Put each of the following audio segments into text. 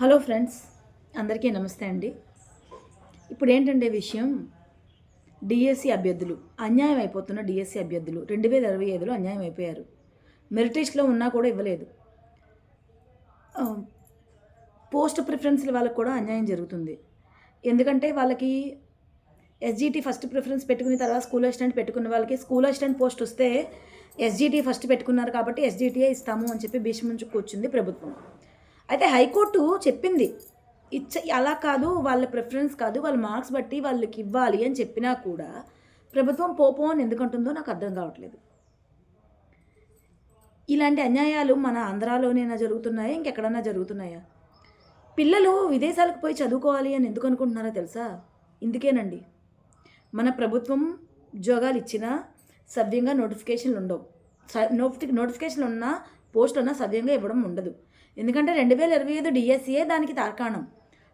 Hello friends అందరికీ నమస్తే అండి. ఇప్పుడు ఏంటంటే విషయం డిఎస్సి అభ్యర్థులు అన్యాయం అయిపోతున్న డిఎస్సి అభ్యర్థులు రెండు వేల ఇరవై ఐదులో అన్యాయం అయిపోయారు. మెరిటేజ్లో ఉన్నా కూడా ఇవ్వలేదు. పోస్ట్ ప్రిఫరెన్స్ల వాళ్ళకి కూడా అన్యాయం జరుగుతుంది. ఎందుకంటే వాళ్ళకి ఎస్జిటి ఫస్ట్ ప్రిఫరెన్స్ పెట్టుకున్న తర్వాత స్కూల్ అసిస్టెంట్ పెట్టుకున్న వాళ్ళకి స్కూల్ అసిస్టెంట్ పోస్ట్ వస్తే ఎస్జిటి ఫస్ట్ పెట్టుకున్నారు కాబట్టి ఎస్జిటిఏ ఇస్తాము అని చెప్పి భీష్మించు కూర్చుంది ప్రభుత్వం. అయితే హైకోర్టు చెప్పింది ఇచ్చ అలా కాదు వాళ్ళ ప్రిఫరెన్స్ కాదు వాళ్ళ మార్క్స్ బట్టి వాళ్ళకి ఇవ్వాలి అని చెప్పినా కూడా ప్రభుత్వం పోపో అని ఎందుకంటుందో నాకు అర్థం కావట్లేదు. ఇలాంటి అన్యాయాలు మన ఆంధ్రాలోనైనా జరుగుతున్నాయా? ఇంకెక్కడన్నా జరుగుతున్నాయా? పిల్లలు విదేశాలకు పోయి చదువుకోవాలి అని ఎందుకు అనుకుంటున్నారో తెలుసా? ఇందుకేనండి. మన ప్రభుత్వం ఉద్యోగాలు ఇచ్చినా సవ్యంగా నోటిఫికేషన్లు ఉండవు. స- నోటిఫి నోటిఫికేషన్లు ఉన్నా పోస్టులు ఉన్నా సవ్యంగా ఇవ్వడం ఉండదు. ఎందుకంటే రెండు వేల ఇరవై ఐదు డిఎస్సీయే దానికి తార్కాణం.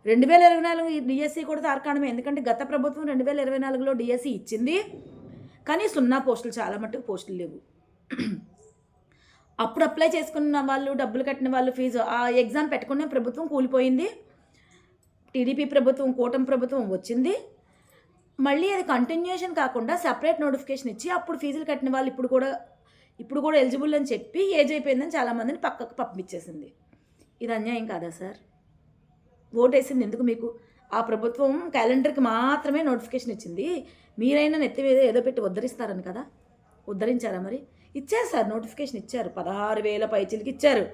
రెండు వేల ఇరవై నాలుగు డిఎస్సీ కూడా తార్కాణమే. ఎందుకంటే గత ప్రభుత్వం రెండు వేల ఇరవై నాలుగులో డిఎస్సీ ఇచ్చింది. కానీ సున్నా పోస్టులు చాలా మట్టుకు పోస్టులు లేవు. అప్పుడు అప్లై చేసుకున్న వాళ్ళు డబ్బులు కట్టిన వాళ్ళు ఫీజు ఆ ఎగ్జామ్ పెట్టుకునే ప్రభుత్వం కూలిపోయింది. టీడీపీ ప్రభుత్వం కూటమి ప్రభుత్వం వచ్చింది. మళ్ళీ అది కంటిన్యూషన్ కాకుండా సపరేట్ నోటిఫికేషన్ ఇచ్చి అప్పుడు ఫీజులు కట్టిన వాళ్ళు ఇప్పుడు కూడా ఇప్పుడు కూడా ఎలిజిబుల్ అని చెప్పి ఏజ్ అయిపోయిందని చాలామందిని పక్కకు పంపించేసింది. ఇది అన్యాయం కాదా సార్? ఓటేసింది ఎందుకు మీకు? ఆ ప్రభుత్వం క్యాలెండర్కి మాత్రమే నోటిఫికేషన్ ఇచ్చింది. మీరైనా నెత్తి ఏదో పెట్టి ఉద్ధరిస్తారని కదా? ఉద్ధరించారా మరి? ఇచ్చారు సార్ నోటిఫికేషన్ ఇచ్చారు. పదహారు వేల పైచీలకి ఇచ్చారు.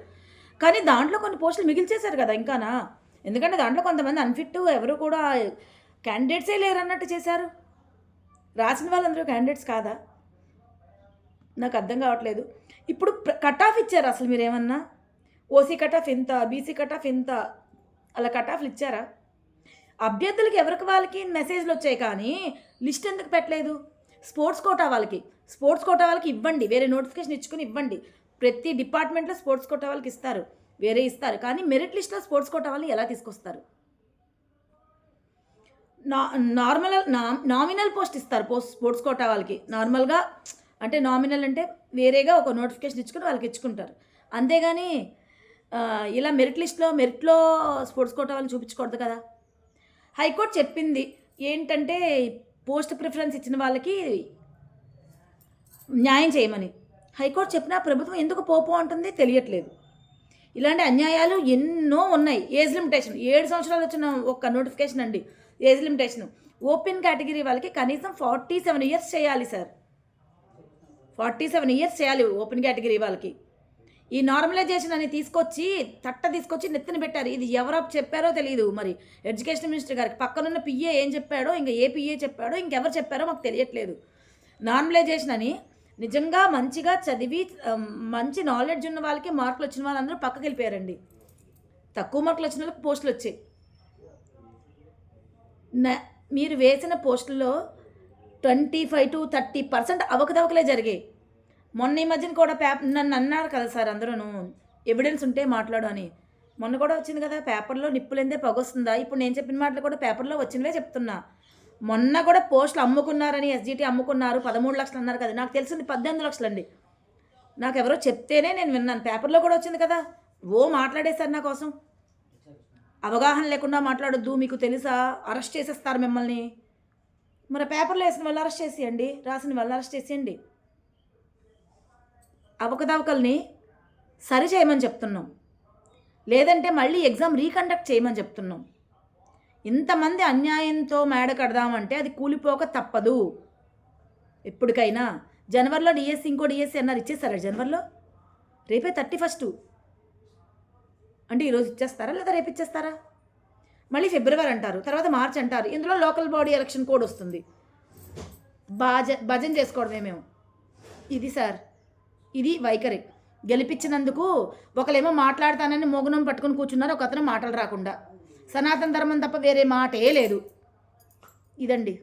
కానీ దాంట్లో కొన్ని పోస్టులు మిగిల్చేశారు కదా ఇంకానా? ఎందుకంటే దాంట్లో కొంతమంది అన్ఫిట్ ఎవరు కూడా క్యాండిడేట్సే లేరు అన్నట్టు చేశారు. రాసిన వాళ్ళందరూ క్యాండిడేట్స్ కాదా? నాకు అర్థం కావట్లేదు. ఇప్పుడు కట్ ఆఫ్ ఇచ్చారు అసలు మీరేమన్నా? ఓసీ కట్ ఆఫ్ ఎంత బీసీ కట్ ఆఫ్ ఎంత అలా కట్ ఆఫ్లు ఇచ్చారా? అభ్యర్థులకి ఎవరికి వాళ్ళకి మెసేజ్లు వచ్చాయి కానీ లిస్ట్ ఎందుకు పెట్టలేదు? స్పోర్ట్స్ కోటా వాళ్ళకి స్పోర్ట్స్ కోటా వాళ్ళకి ఇవ్వండి వేరే నోటిఫికేషన్ ఇచ్చుకుని ఇవ్వండి. ప్రతి డిపార్ట్మెంట్లో స్పోర్ట్స్ కోటా వాళ్ళకి ఇస్తారు వేరే ఇస్తారు కానీ మెరిట్ లిస్ట్లో స్పోర్ట్స్ కోటా వాళ్ళని ఎలా తీసుకొస్తారు? నా నార్మల్ నా నామినల్ పోస్ట్ ఇస్తారు పోస్ట్ స్పోర్ట్స్ కోటా వాళ్ళకి. నార్మల్గా అంటే నామినల్ అంటే వేరేగా ఒక నోటిఫికేషన్ ఇచ్చుకుని వాళ్ళకి ఇచ్చుకుంటారు. అంతేగాని ఇలా మెరిట్ లిస్ట్లో మెరిట్లో స్పోర్ట్స్ కోటా వాళ్ళని చూపించకూడదు కదా. హైకోర్టు చెప్పింది ఏంటంటే పోస్ట్ ప్రిఫరెన్స్ ఇచ్చిన వాళ్ళకి న్యాయం చేయమని. హైకోర్టు చెప్పినా ప్రభుత్వం ఎందుకు పోపు అంటుంది తెలియట్లేదు. ఇలాంటి అన్యాయాలు ఎన్నో ఉన్నాయి. ఏజ్ లిమిటేషన్ ఏడు సంవత్సరాలు వచ్చిన ఒక నోటిఫికేషన్ అండి. ఏజ్ లిమిటేషన్ ఓపెన్ కేటగిరీ వాళ్ళకి కనీసం ఫార్టీ సెవెన్ ఇయర్స్ చేయాలి సార్ ఫార్టీ సెవెన్ ఇయర్స్ చేయాలి ఓపెన్ కేటగిరీ వాళ్ళకి. ఈ నార్మలైజేషన్ అని తీసుకొచ్చి తట్ట తీసుకొచ్చి నెత్తిన పెట్టారు. ఇది ఎవరో చెప్పారో తెలియదు మరి. ఎడ్యుకేషన్ మినిస్టర్ గారికి పక్కనున్న పిఏ ఏం చెప్పాడో ఇంకా ఏ పిఏ చెప్పాడో ఇంకెవరు చెప్పారో మాకు తెలియట్లేదు. నార్మలైజేషన్ అని నిజంగా మంచిగా చదివి మంచి నాలెడ్జ్ ఉన్న వాళ్ళకి మార్కులు వచ్చిన వాళ్ళందరూ పక్కకి వెళ్ళిపోయారండి. తక్కువ మార్కులు వచ్చిన వాళ్ళకి పోస్టులు వచ్చాయి. న- మీరు వేసిన పోస్టుల్లో twenty five to thirty percent అవకతవకలే జరిగాయి. మొన్న ఈ మధ్యన కూడా పేప నన్ను అన్నారు కదా సార్ అందరూను ఎవిడెన్స్ ఉంటే మాట్లాడు అని. మొన్న కూడా వచ్చింది కదా పేపర్లో నిప్పులెందే పగొస్తుందా? ఇప్పుడు నేను చెప్పిన మాటలు కూడా పేపర్లో వచ్చినవే చెప్తున్నా. మొన్న కూడా పోస్టులు అమ్ముకున్నారని ఎస్జిటి అమ్ముకున్నారు పదమూడు లక్షలు అన్నారు కదా నాకు తెలిసింది పద్దెనిమిది లక్షలు అండి. నాకు ఎవరో చెప్తేనే నేను విన్నాను. పేపర్లో కూడా వచ్చింది కదా ఓ మాట్లాడేశారు నా కోసం. అవగాహన లేకుండా మాట్లాడొద్దు మీకు తెలుసా? అరెస్ట్ చేసేస్తారు మిమ్మల్ని. మరి పేపర్లో వేసిన వాళ్ళు అరెస్ట్ చేసేయండి రాసిన వాళ్ళు అరెస్ట్ చేసేయండి. అవకతవకల్ని సరి చేయమని చెప్తున్నాం. లేదంటే మళ్ళీ ఎగ్జామ్ రీకండక్ట్ చేయమని చెప్తున్నాం. ఇంతమంది అన్యాయంతో మేడ కడదామంటే అది కూలిపోక తప్పదు. ఎప్పటికైనా జనవరిలో డిఎస్సి ఇంకో డిఎస్సి అన్నారు ఇచ్చేస్తారా జనవరిలో? రేపే థర్టీ ఫస్ట్. అంటే ఈరోజు ఇచ్చేస్తారా లేదా రేపు ఇచ్చేస్తారా? మళ్ళీ ఫిబ్రవరి అంటారు తర్వాత మార్చ్ అంటారు. ఇందులో లోకల్ బాడీ ఎలక్షన్ కోడ్ వస్తుంది. బాజ భజన చేసుకోవడమే మేము. ఇది సార్. ఇది వైఖరి. గెలిపించినందుకు ఒకలేమో మాట్లాడతానని మోగునం పట్టుకొని కూర్చున్నారు ఒక అతను మాటలు రాకుండా. సనాతన ధర్మం తప్ప వేరే మాటే లేదు. ఇదండి.